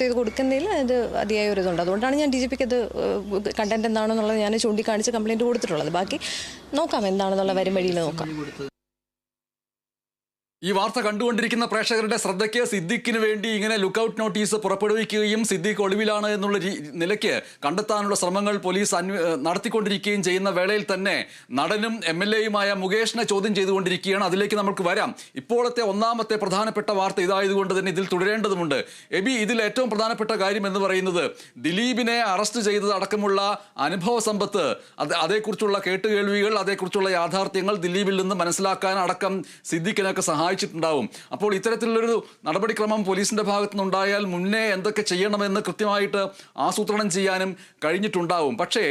ചെയ്ത് കൊടുക്കുന്നതിൽ അത് അതിയായ ഒരു ഇതുണ്ട്. അതുകൊണ്ടാണ് ഞാൻ ഡി ജി പിക്ക് അത് കണ്ടന്റ് എന്താണെന്നുള്ളത് ഞാൻ ചൂണ്ടിക്കാണിച്ച് കംപ്ലൈന്റ് കൊടുത്തിട്ടുള്ളത്. ബാക്കി നോക്കാം എന്താണെന്നുള്ള വരും വഴിയിൽ നോക്കാം. ഈ വാർത്ത കണ്ടുകൊണ്ടിരിക്കുന്ന പ്രേക്ഷകരുടെ ശ്രദ്ധയ്ക്ക് സിദ്ദിഖിന് വേണ്ടി ഇങ്ങനെ ലുക്കൌട്ട് നോട്ടീസ് പുറപ്പെടുവിക്കുകയും സിദ്ദിഖ് ഒളിവിലാണ് എന്നുള്ള നിലയ്ക്ക് കണ്ടെത്താനുള്ള ശ്രമങ്ങൾ പോലീസ് നടത്തിക്കൊണ്ടിരിക്കുകയും ചെയ്യുന്ന വേളയിൽ തന്നെ നടനും എം എൽ എയുമായ മുകേഷിനെ ചോദ്യം ചെയ്തുകൊണ്ടിരിക്കുകയാണ്. അതിലേക്ക് നമുക്ക് വരാം. ഇപ്പോഴത്തെ ഒന്നാമത്തെ പ്രധാനപ്പെട്ട വാർത്ത ഇതായതുകൊണ്ട് തന്നെ ഇതിൽ തുടരേണ്ടതുണ്ട് എബി ഇതിൽ ഏറ്റവും പ്രധാനപ്പെട്ട കാര്യം എന്ന് പറയുന്നത് ദിലീപിനെ അറസ്റ്റ് ചെയ്തത് അടക്കമുള്ള അനുഭവ സമ്പത്ത് അത് അതേക്കുറിച്ചുള്ള കേട്ടുകേൾവികൾ അതേക്കുറിച്ചുള്ള യാഥാർത്ഥ്യങ്ങൾ ദിലീപിൽ നിന്ന് മനസ്സിലാക്കാൻ അടക്കം സിദ്ദിഖിനൊക്കെ സഹായിച്ചിട്ടുണ്ടാവും. അപ്പോൾ ഇത്തരത്തിലുള്ളൊരു നടപടിക്രമം പോലീസിന്റെ ഭാഗത്തു നിന്നുണ്ടായാൽ മുന്നേ എന്തൊക്കെ ചെയ്യണമെന്ന് കൃത്യമായിട്ട് ആസൂത്രണം ചെയ്യാനും കഴിഞ്ഞിട്ടുണ്ടാവും. പക്ഷേ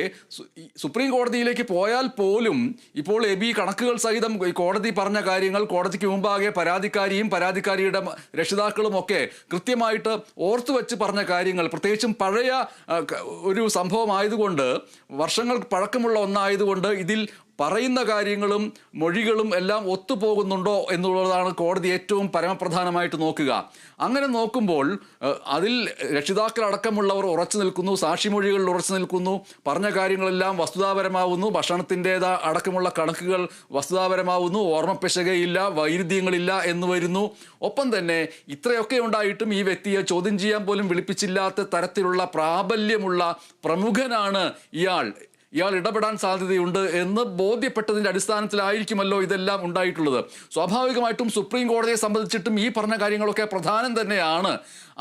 സുപ്രീം കോടതിയിലേക്ക് പോയാൽ പോലും ഇപ്പോൾ എബി കണക്കുകൾ സഹിതം കോടതി പറഞ്ഞ കാര്യങ്ങൾ കോടതിക്ക് മുമ്പാകെ പരാതിക്കാരിയും പരാതിക്കാരിയുടെ രക്ഷിതാക്കളും ഒക്കെ കൃത്യമായിട്ട് ഓർത്തു വെച്ച് പറഞ്ഞ കാര്യങ്ങൾ പ്രത്യേകിച്ചും പഴയ ഒരു സംഭവമായതുകൊണ്ട് വർഷങ്ങൾ പഴക്കമുള്ള ഒന്നായതുകൊണ്ട് ഇതിൽ പറയുന്ന കാര്യങ്ങളും മൊഴികളും എല്ലാം ഒത്തുപോകുന്നുണ്ടോ എന്നുള്ളതാണ് കോടതി ഏറ്റവും പരമപ്രധാനമായിട്ട് നോക്കുക. അങ്ങനെ നോക്കുമ്പോൾ അതിൽ രക്ഷിതാക്കളടക്കമുള്ളവർ ഉറച്ചു നിൽക്കുന്നു സാക്ഷിമൊഴികളിൽ ഉറച്ചു നിൽക്കുന്നു പറഞ്ഞ കാര്യങ്ങളെല്ലാം വസ്തുതാപരമാവുന്നു ഭക്ഷണത്തിന്റേതാ അടക്കമുള്ള കണക്കുകൾ വസ്തുതാപരമാവുന്നു ഓർമ്മപ്പെശകയില്ല വൈരുദ്ധ്യങ്ങളില്ല എന്ന് വരുന്നു. ഒപ്പം തന്നെ ഇത്രയൊക്കെ ഉണ്ടായിട്ടും ഈ വ്യക്തിയെ ചോദ്യം ചെയ്യാൻ പോലും വിളിപ്പിച്ചില്ലാത്ത തരത്തിലുള്ള പ്രാബല്യമുള്ള പ്രമുഖനാണ് ഇയാൾ. ഇയാൾ ഇടപെടാൻ സാധ്യതയുണ്ട് എന്ന് ബോധ്യപ്പെട്ടതിന്റെ അടിസ്ഥാനത്തിലായിരിക്കുമല്ലോ ഇതെല്ലാം ഉണ്ടായിട്ടുള്ളത്. സ്വാഭാവികമായിട്ടും സുപ്രീം കോടതിയെ സംബന്ധിച്ചിട്ടും ഈ പറഞ്ഞ കാര്യങ്ങളൊക്കെ പ്രധാനം തന്നെയാണ്.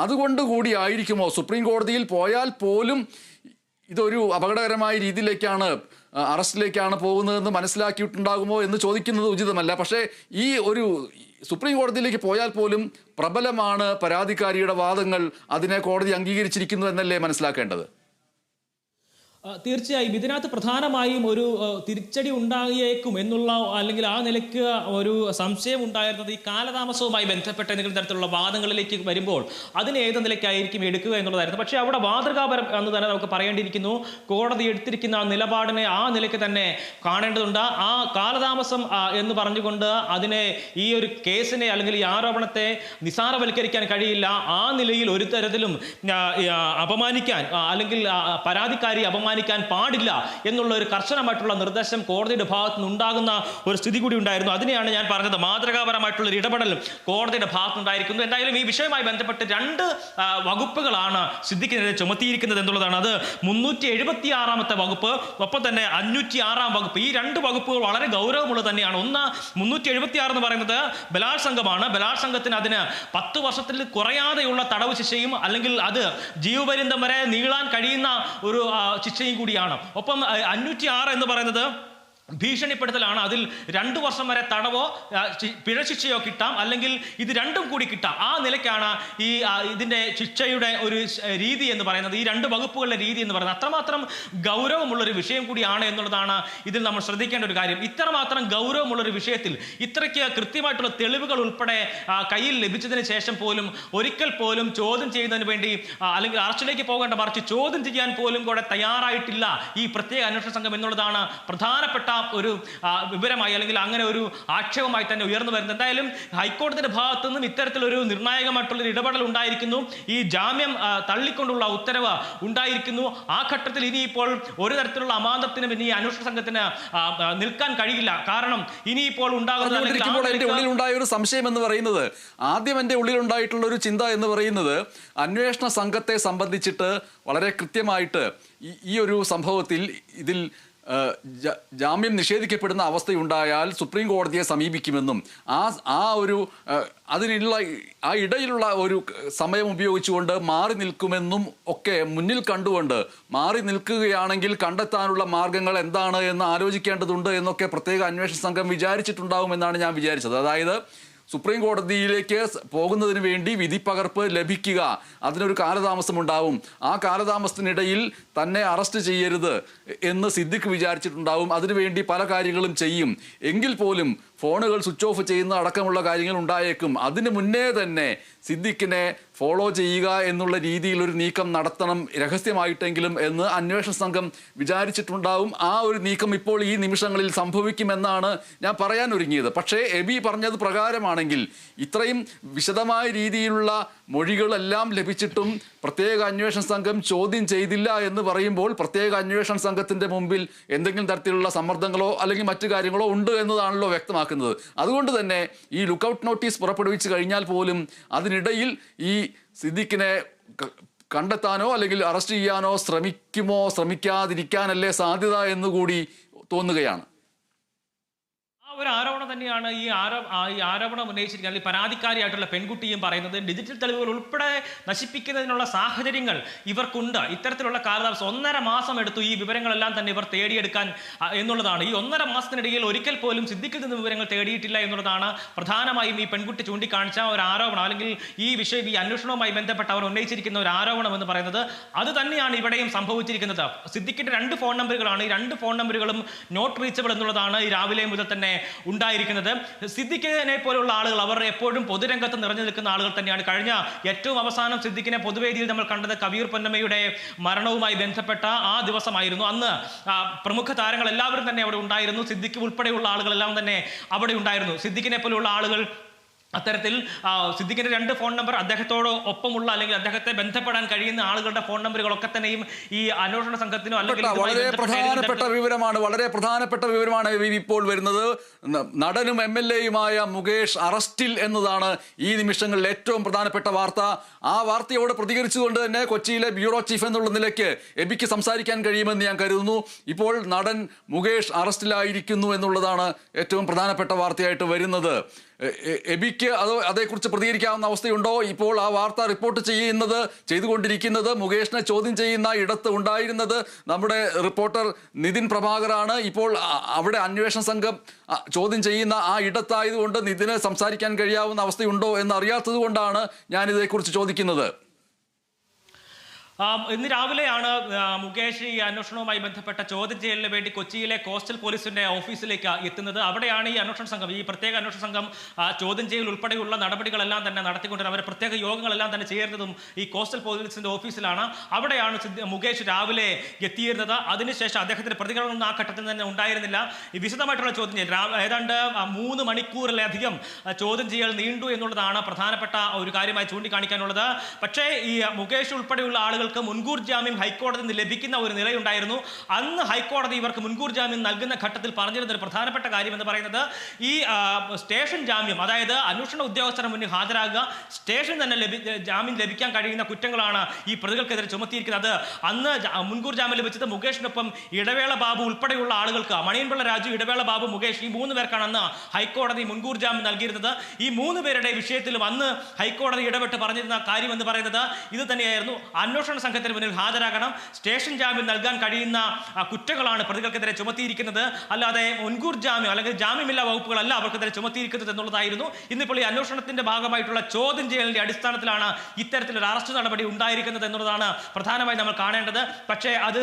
അതുകൊണ്ട് കൂടി ആയിരിക്കുമോ? സുപ്രീം കോടതിയിൽ പോയാൽ പോലും ഇതൊരു അപകടകരമായ രീതിയിലേക്കാണ് അറസ്റ്റിലേക്കാണ് പോകുന്നതെന്ന് മനസ്സിലാക്കിയിട്ടുണ്ടാകുമോ എന്ന് ചോദിക്കുന്നത് ഉചിതമല്ല. പക്ഷേ ഈ ഒരു സുപ്രീം കോടതിയിലേക്ക് പോയാൽ പോലും പ്രബലമാണ് പരാതിക്കാരിയുടെ വാദങ്ങൾ അതിനെ കോടതി അംഗീകരിച്ചിരിക്കുന്നു എന്നല്ലേ മനസ്സിലാക്കേണ്ടത്? തീർച്ചയായും ഇതിനകത്ത് പ്രധാനമായും ഒരു തിരിച്ചടി ഉണ്ടായേക്കും എന്നുള്ള അല്ലെങ്കിൽ ആ നിലയ്ക്ക് ഒരു സംശയം ഉണ്ടായിരുന്നത് ഈ കാലതാമസവുമായി ബന്ധപ്പെട്ട എന്തെങ്കിലും തരത്തിലുള്ള വാദങ്ങളിലേക്ക് വരുമ്പോൾ അതിന് ഏത് നിലയ്ക്കായിരിക്കും എടുക്കുക എന്നുള്ളതായിരുന്നു. പക്ഷേ അവിടെ മാതൃകാപരം എന്ന് തന്നെ നമുക്ക് പറയേണ്ടിയിരിക്കുന്നു. കോടതി എടുത്തിരിക്കുന്ന ആ നിലപാടിനെ ആ നിലയ്ക്ക് തന്നെ കാണേണ്ടതുണ്ട്. ആ കാലതാമസം എന്ന് പറഞ്ഞുകൊണ്ട് അതിനെ ഈ ഒരു കേസിനെ അല്ലെങ്കിൽ ഈ ആരോപണത്തെ നിസാരവൽക്കരിക്കാൻ കഴിയില്ല. ആ നിലയിൽ ഒരു തരത്തിലും അപമാനിക്കാൻ അല്ലെങ്കിൽ പരാതിക്കാരി അപമാനിക്കാൻ പാടില്ല എന്നുള്ള ഒരു കർശനമായിട്ടുള്ള നിർദ്ദേശം കോടതിയുടെ ഭാഗത്തു നിന്നുണ്ടാകുന്ന ഒരു സ്ഥിതി കൂടി ഉണ്ടായിരുന്നു. അതിനെയാണ് ഞാൻ പറഞ്ഞത്. മാതൃകാപരമായിട്ടുള്ള ഒരു ഇടപെടൽ കോടതിയുടെ ഭാഗത്ത് ഉണ്ടായിരിക്കുന്നു എന്തായാലും ഈ വിഷയവുമായി ബന്ധപ്പെട്ട് രണ്ട് വകുപ്പുകളാണ് സിദ്ദിഖിനെതിരെ ചുമത്തിയിരിക്കുന്നത് എന്നുള്ളതാണ്. അത് മുന്നൂറ്റി എഴുപത്തി ആറാമത്തെ വകുപ്പ് ഒപ്പം തന്നെ അഞ്ഞൂറ്റി ആറാം വകുപ്പ്. ഈ രണ്ട് വകുപ്പുകൾ വളരെ ഗൗരവമുള്ളത് തന്നെയാണ്. ഒന്ന് മുന്നൂറ്റി എഴുപത്തി ആറ് എന്ന് പറയുന്നത് ബലാത്സംഗമാണ്. ബലാത്സംഗത്തിന് അതിന് പത്ത് വർഷത്തിൽ കുറയാതെയുള്ള തടവ് ശിക്ഷയും അല്ലെങ്കിൽ അത് ജീവപര്യന്തം വരെ നീളാൻ കഴിയുന്ന ഒരു ആ, ശിക്ഷയും കൂടിയാണ്. ഒപ്പം അഞ്ഞൂറ്റി ആറ് എന്ന് പറയുന്നത്? ഭീഷണിപ്പെടുത്തലാണ്. അതിൽ രണ്ടു വർഷം വരെ തടവോ പിഴ ശിക്ഷയോ കിട്ടാം. അല്ലെങ്കിൽ ഇത് രണ്ടും കൂടി കിട്ടാം. ആ നിലയ്ക്കാണ് ഈ ഇതിന്റെ ശിക്ഷയുടെ ഒരു രീതി എന്ന് പറയുന്നത്. ഈ രണ്ട് വകുപ്പുകളുടെ രീതി എന്ന് പറയുന്നത്. അത്രമാത്രം ഗൗരവമുള്ള ഒരു വിഷയം കൂടിയാണ് എന്നുള്ളതാണ് ഇതിൽ നമ്മൾ ശ്രദ്ധിക്കേണ്ട ഒരു കാര്യം. ഇത്രമാത്രം ഗൗരവമുള്ള ഒരു വിഷയത്തിൽ ഇത്രയ്ക്ക് കൃത്യമായിട്ടുള്ള തെളിവുകൾ ഉൾപ്പെടെ കയ്യിൽ ലഭിച്ചതിന് ശേഷം പോലും ഒരിക്കൽ പോലും ചോദ്യം ചെയ്യുന്നതിന് വേണ്ടി അല്ലെങ്കിൽ അറസ്റ്റിലേക്ക് പോകേണ്ട മറിച്ച് ചോദ്യം ചെയ്യാൻ പോലും കൂടെ തയ്യാറായിട്ടില്ല ഈ പ്രത്യേക അന്വേഷണ സംഘം എന്നുള്ളതാണ് പ്രധാനപ്പെട്ട ഒരു വിവരമായി അല്ലെങ്കിൽ അങ്ങനെ ഒരു ആക്ഷേപമായി തന്നെ ഉയർന്നു വരുന്നത്. എന്തായാലും ഹൈക്കോടതിയുടെ ഭാഗത്തു നിന്നും ഇത്തരത്തിലൊരു നിർണായകമായിട്ടുള്ള ഒരു ഇടപെടൽ ഉണ്ടായിരിക്കുന്നു. ഈ ജാമ്യം തള്ളിക്കൊണ്ടുള്ള ഉത്തരവ് ഉണ്ടായിരിക്കുന്നു. ആ ഘട്ടത്തിൽ ഇനിയിപ്പോൾ ഒരു തരത്തിലുള്ള അമാന്തത്തിനും ഇനി അന്വേഷണ സംഘത്തിന് നിൽക്കാൻ കഴിയില്ല. കാരണം ഇനിയിപ്പോൾ ഉണ്ടാകുന്ന എന്റെ ഉള്ളിലുണ്ടായ ഒരു സംശയം എന്ന് പറയുന്നത് ആദ്യം എന്റെ ഉള്ളിലുണ്ടായിട്ടുള്ള ഒരു ചിന്ത എന്ന് പറയുന്നത് അന്വേഷണ സംഘത്തെ സംബന്ധിച്ചിട്ട് വളരെ കൃത്യമായിട്ട് ഈ- ഒരു സംഭവത്തിൽ ഇതിൽ ജാമ്യം നിഷേധിക്കപ്പെടുന്ന അവസ്ഥയുണ്ടായാൽ സുപ്രീം കോടതിയെ സമീപിക്കുമെന്നും ആ ആ ഒരു അതിനുള്ള ആ ഇടയിലുള്ള ഒരു സമയം ഉപയോഗിച്ചുകൊണ്ട് മാറി നിൽക്കുമെന്നും ഒക്കെ മുന്നിൽ കണ്ടുകൊണ്ട് മാറി നിൽക്കുകയാണെങ്കിൽ കണ്ടെത്താനുള്ള മാർഗങ്ങൾ എന്താണ് എന്ന് ആലോചിക്കേണ്ടതുണ്ട് എന്നൊക്കെ പ്രത്യേക അന്വേഷണ സംഘം വിചാരിച്ചിട്ടുണ്ടാകുമെന്നാണ് ഞാൻ വിചാരിച്ചത്. അതായത് സുപ്രീം കോടതിയിലേക്ക് പോകുന്നതിന് വേണ്ടി വിധി പകർപ്പ് ലഭിക്കുക. അതിനൊരു കാലതാമസം ഉണ്ടാവും ആ കാലതാമസത്തിനിടയിൽ തന്നെ അറസ്റ്റ് ചെയ്യരുത് എന്ന് സിദ്ദിഖ് വിചാരിച്ചിട്ടുണ്ടാവും. അതിനുവേണ്ടി പല കാര്യങ്ങളും ചെയ്യും. എങ്കിൽ പോലും ഫോണുകൾ സ്വിച്ച് ഓഫ് ചെയ്യുന്ന അടക്കമുള്ള കാര്യങ്ങൾ ഉണ്ടായേക്കും. അതിന് മുന്നേ തന്നെ സിദ്ദിഖിനെ ഫോളോ ചെയ്യുക എന്നുള്ള രീതിയിൽ ഒരു നീക്കം നടത്തണം രഹസ്യമായിട്ടെങ്കിലും എന്ന് അന്വേഷണ സംഘം വിചാരിച്ചിട്ടുണ്ടാവും. ആ ഒരു നീക്കം ഇപ്പോൾ ഈ നിമിഷങ്ങളിൽ സംഭവിക്കുമെന്നാണ് ഞാൻ പറയാൻ ഒരുങ്ങിയത്. പക്ഷേ എബി പറഞ്ഞത് പ്രകാരമാണെങ്കിൽ ഇത്രയും വിശദമായ രീതിയിലുള്ള മൊഴികളെല്ലാം ലഭിച്ചിട്ടും പ്രത്യേക അന്വേഷണ സംഘം ചോദ്യം ചെയ്തില്ല എന്ന് പറയുമ്പോൾ പ്രത്യേക അന്വേഷണ സംഘത്തിന്റെ മുമ്പിൽ എന്തെങ്കിലും തരത്തിലുള്ള സമ്മർദ്ദങ്ങളോ അല്ലെങ്കിൽ മറ്റു കാര്യങ്ങളോ ഉണ്ട് എന്നതാണല്ലോ വ്യക്തമാക്കുന്നത്. അതുകൊണ്ട് തന്നെ ഈ ലുക്കൌട്ട് നോട്ടീസ് പുറപ്പെടുവിച്ച് കഴിഞ്ഞാൽ പോലും അതിനിടയിൽ ഈ സിദ്ദിഖിനെ കണ്ടെത്താനോ അല്ലെങ്കിൽ അറസ്റ്റ് ചെയ്യാനോ ശ്രമിക്കുമോ ശ്രമിക്കാതിരിക്കാനല്ലേ സാധ്യത എന്നുകൂടി തോന്നുകയാണ്. ഒരു ആരോപണം തന്നെയാണ് ഈ ആരോ ഈ ആരോപണം ഉന്നയിച്ചിരിക്കുന്നത്. അല്ലെങ്കിൽ പരാതിക്കാരിയായിട്ടുള്ള പെൺകുട്ടിയും പറയുന്നത് ഡിജിറ്റൽ തെളിവുകൾ ഉൾപ്പെടെ നശിപ്പിക്കുന്നതിനുള്ള സാഹചര്യങ്ങൾ ഇവർക്കുണ്ട്. ഇത്തരത്തിലുള്ള കാലതാമസം ഒന്നര മാസം എടുത്തു ഈ വിവരങ്ങളെല്ലാം തന്നെ ഇവർ തേടിയെടുക്കാൻ എന്നുള്ളതാണ്. ഈ ഒന്നര മാസത്തിനിടയിൽ ഒരിക്കൽ പോലും സിദ്ധിക്കിൽ നിന്ന് വിവരങ്ങൾ തേടിയിട്ടില്ല എന്നുള്ളതാണ് പ്രധാനമായും ഈ പെൺകുട്ടി ചൂണ്ടിക്കാണിച്ച ഒരു ആരോപണം. അല്ലെങ്കിൽ ഈ വിഷയം ഈ അന്വേഷണവുമായി ബന്ധപ്പെട്ട് അവർ ഉന്നയിച്ചിരിക്കുന്ന ഒരു ആരോപണം എന്ന് പറയുന്നത് അത് തന്നെയാണ് ഇവിടെയും സംഭവിച്ചിരിക്കുന്നത്. സിദ്ദിഖിന്റെ രണ്ട് ഫോൺ നമ്പറുകളാണ്. ഈ രണ്ട് ഫോൺ നമ്പറുകളും നോട്ട് റീച്ചബിൾ എന്നുള്ളതാണ്. ഈ രാവിലെ മുതൽ തന്നെ ഉണ്ടായിരിക്കുന്നത്. സിദ്ദിഖിനെ പോലുള്ള ആളുകൾ അവർ എപ്പോഴും പൊതുരംഗത്ത് നിറഞ്ഞു നിൽക്കുന്ന ആളുകൾ തന്നെയാണ്. കഴിഞ്ഞ ഏറ്റവും അവസാനം സിദ്ദിഖിനെ പൊതുവേദിയിൽ നമ്മൾ കണ്ടത് കബീർ പൊന്നമ്മയുടെ മരണവുമായി ബന്ധപ്പെട്ട ആ ദിവസമായിരുന്നു. അന്ന് പ്രമുഖ താരങ്ങൾ എല്ലാവരും തന്നെ അവിടെ ഉണ്ടായിരുന്നു. സിദ്ദിഖ് ഉൾപ്പെടെയുള്ള ആളുകളെല്ലാം തന്നെ അവിടെ ഉണ്ടായിരുന്നു. സിദ്ദിഖിനെ പോലുള്ള ആളുകൾ അത്തരത്തിൽ സിദ്ദിഖിന്റെ രണ്ട് ഫോൺ നമ്പർ അദ്ദേഹത്തോട് ഒപ്പമുള്ള അല്ലെങ്കിൽ അദ്ദേഹത്തെ ബന്ധപ്പെടാൻ കഴിയുന്ന ആളുകളുടെ ഫോൺ നമ്പറുകളൊക്കെ തന്നെയും ഈ അന്വേഷണ സംഘത്തിനോ അല്ലെങ്കിൽ വളരെ പ്രധാനപ്പെട്ട വിവരമാണ് വളരെ പ്രധാനപ്പെട്ട വിവരമാണ് ഇപ്പോൾ വരുന്നത്. നടനും എം എൽ എയുമായ മുകേഷ് അറസ്റ്റിൽ എന്നതാണ് ഈ നിമിഷങ്ങളിൽ ഏറ്റവും പ്രധാനപ്പെട്ട വാർത്ത. ആ വാർത്തയോട് പ്രതികരിച്ചുകൊണ്ട് തന്നെ കൊച്ചിയിലെ ബ്യൂറോ ചീഫ് എന്നുള്ള നിലയ്ക്ക് എബിക്ക് സംസാരിക്കാൻ കഴിയുമെന്ന് ഞാൻ കരുതുന്നു. ഇപ്പോൾ നടൻ മുകേഷ് അറസ്റ്റിലായിരിക്കുന്നു എന്നുള്ളതാണ് ഏറ്റവും പ്രധാനപ്പെട്ട വാർത്തയായിട്ട് വരുന്നത്. എബിക്ക് അത് അതേക്കുറിച്ച് പ്രതികരിക്കാവുന്ന അവസ്ഥയുണ്ടോ? ഇപ്പോൾ ആ വാർത്ത റിപ്പോർട്ട് ചെയ്യുന്നത് ചെയ്തുകൊണ്ടിരിക്കുന്നത് മുകേഷിനെ ചോദ്യം ചെയ്യുന്ന ഇടത്ത് ഉണ്ടായിരുന്നത് നമ്മുടെ റിപ്പോർട്ടർ നിതിൻ പ്രഭാകറാണ്. ഇപ്പോൾ അവിടെ അന്വേഷണ സംഘം ചോദ്യം ചെയ്യുന്ന ആ ഇടത്തായതുകൊണ്ട് നിതിന് സംസാരിക്കാൻ കഴിയാവുന്ന അവസ്ഥയുണ്ടോ എന്ന് അറിയാത്തത് കൊണ്ടാണ് ഞാനിതേക്കുറിച്ച് ചോദിക്കുന്നത്. ഇന്ന് രാവിലെയാണ് മുകേഷ് ഈ അന്വേഷണവുമായി ബന്ധപ്പെട്ട ചോദ്യം ചെയ്യലിന് വേണ്ടി കൊച്ചിയിലെ കോസ്റ്റൽ പോലീസിന്റെ ഓഫീസിലേക്ക് എത്തുന്നത്. അവിടെയാണ് ഈ അന്വേഷണ സംഘം ഈ പ്രത്യേക അന്വേഷണ സംഘം ചോദ്യം ചെയ്യൽ ഉൾപ്പെടെയുള്ള നടപടികളെല്ലാം തന്നെ നടത്തിക്കൊണ്ടിരുന്നത് അവരുടെ പ്രത്യേക യോഗങ്ങളെല്ലാം തന്നെ ചേരുന്നതും ഈ കോസ്റ്റൽ പോലീസിന്റെ ഓഫീസിലാണ്. അവിടെയാണ് മുകേഷ് രാവിലെ എത്തിയിരുന്നത്. അതിനുശേഷം അദ്ദേഹത്തിന്റെ പ്രതികരണമൊന്നും ആ ഘട്ടത്തിൽ തന്നെ ഉണ്ടായിരുന്നില്ല. ഈ വിശദമായിട്ടുള്ള ചോദ്യം ചെയ്യൽ ഏതാണ്ട് മൂന്ന് മണിക്കൂറിലധികം ചോദ്യം ചെയ്യൽ നീണ്ടു എന്നുള്ളതാണ് പ്രധാനപ്പെട്ട ഒരു കാര്യമായി ചൂണ്ടിക്കാണിക്കാനുള്ളത്. പക്ഷേ ഈ മുകേഷ് ഉൾപ്പെടെയുള്ള ആളുകൾക്ക് മുൻകൂർ ജാമ്യം ഹൈക്കോടതിയിൽ നിന്ന് ലഭിക്കുന്ന ഒരു നിലയുണ്ടായിരുന്നു. അന്ന് ഹൈക്കോടതി ഇവർക്ക് മുൻകൂർ ജാമ്യം നൽകുന്ന ഘട്ടത്തിൽ പറഞ്ഞിരുന്ന ഒരു പ്രധാനപ്പെട്ട കാര്യം എന്ന് പറയുന്നത് ഈ സ്റ്റേഷൻ ജാമ്യം അതായത് അന്വേഷണ ഉദ്യോഗസ്ഥരുടെ മുന്നിൽ ഹാജരാകുക സ്റ്റേഷൻ തന്നെ ലഭി ജാമ്യം ലഭിക്കാൻ കഴിയുന്ന കുറ്റങ്ങളാണ് ഈ പ്രതികൾക്കെതിരെ ചുമത്തിയിരിക്കുന്നത്. അന്ന് മുൻകൂർ ജാമ്യം ലഭിച്ചത് മുകേഷിനൊപ്പം ഇടവേള ബാബു ഉൾപ്പെടെയുള്ള ആളുകൾക്ക് മണിയൻപിള്ള രാജു ഇടവേള ബാബു മുകേഷ് ഈ മൂന്ന് പേർക്കാണ് അന്ന് ഹൈക്കോടതി മുൻകൂർ ജാമ്യം നൽകിയിരുന്നത്. ഈ മൂന്ന് പേരുടെ വിഷയത്തിലും അന്ന് ഹൈക്കോടതി ഇടപെട്ട് പറഞ്ഞിരുന്ന കാര്യം എന്ന് പറയുന്നത് ഇത് തന്നെയായിരുന്നു. അന്വേഷണ സംഘത്തിന് മുന്നിൽ ഹാജരാകണം. സ്റ്റേഷൻ ജാമ്യം നൽകാൻ കഴിയുന്ന കുറ്റങ്ങളാണ് പ്രതികൾക്കെതിരെ ചുമത്തിയിരിക്കുന്നത്. അല്ലാതെ മുൻകൂർ ജാമ്യം അല്ലെങ്കിൽ ജാമ്യമില്ലാ വകുപ്പുകളല്ല അവർക്കെതിരെ ചുമത്തിയിരിക്കുന്നത് എന്നുള്ളതായിരുന്നു. ഇന്നിപ്പോൾ ഈ അന്വേഷണത്തിന്റെ ഭാഗമായിട്ടുള്ള ചോദ്യം ചെയ്യലിന്റെ അടിസ്ഥാനത്തിലാണ് ഇത്തരത്തിലൊരു അറസ്റ്റ് നടപടി ഉണ്ടായിരിക്കുന്നത് എന്നുള്ളതാണ് പ്രധാനമായി നമ്മൾ കാണേണ്ടത്. പക്ഷേ അത്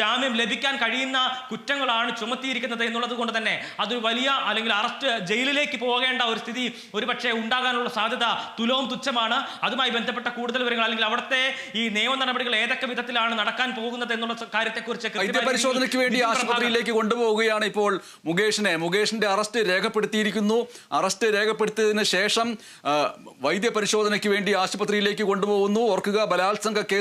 ജാമ്യം ലഭിക്കാൻ കഴിയുന്ന കുറ്റങ്ങളാണ് ചുമത്തിയിരിക്കുന്നത് എന്നുള്ളത് കൊണ്ട് തന്നെ അതൊരു വലിയ അല്ലെങ്കിൽ അറസ്റ്റ് ജയിലിലേക്ക് പോകേണ്ട ഒരു സ്ഥിതി ഒരുപക്ഷെ ഉണ്ടാകാനുള്ള സാധ്യത തുലവും തുച്ഛമാണ്. അതുമായി ബന്ധപ്പെട്ട കൂടുതൽ വിവരങ്ങൾ അല്ലെങ്കിൽ അവിടുത്തെ ഈ നിയമ നടപടികൾ ഏതൊക്കെ വിധത്തിലാണ് നടക്കാൻ പോകുന്നത് എന്നുള്ള കാര്യത്തെക്കുറിച്ച് പരിശോധനയ്ക്ക് വൈദ്യപരിശോധനയ്ക്ക് വേണ്ടി ആശുപത്രിയിലേക്ക് കൊണ്ടുപോവുകയാണ് ഇപ്പോൾ മുകേഷിനെ. മുകേഷിന്റെ അറസ്റ്റ് രേഖപ്പെടുത്തിയിരിക്കുന്നു. അറസ്റ്റ് രേഖപ്പെടുത്തിയതിനു ശേഷം വൈദ്യപരിശോധനയ്ക്ക് വേണ്ടി ആശുപത്രിയിലേക്ക് കൊണ്ടുപോകുന്നു. ഓർക്കുക ബലാത്സംഗ കേസ്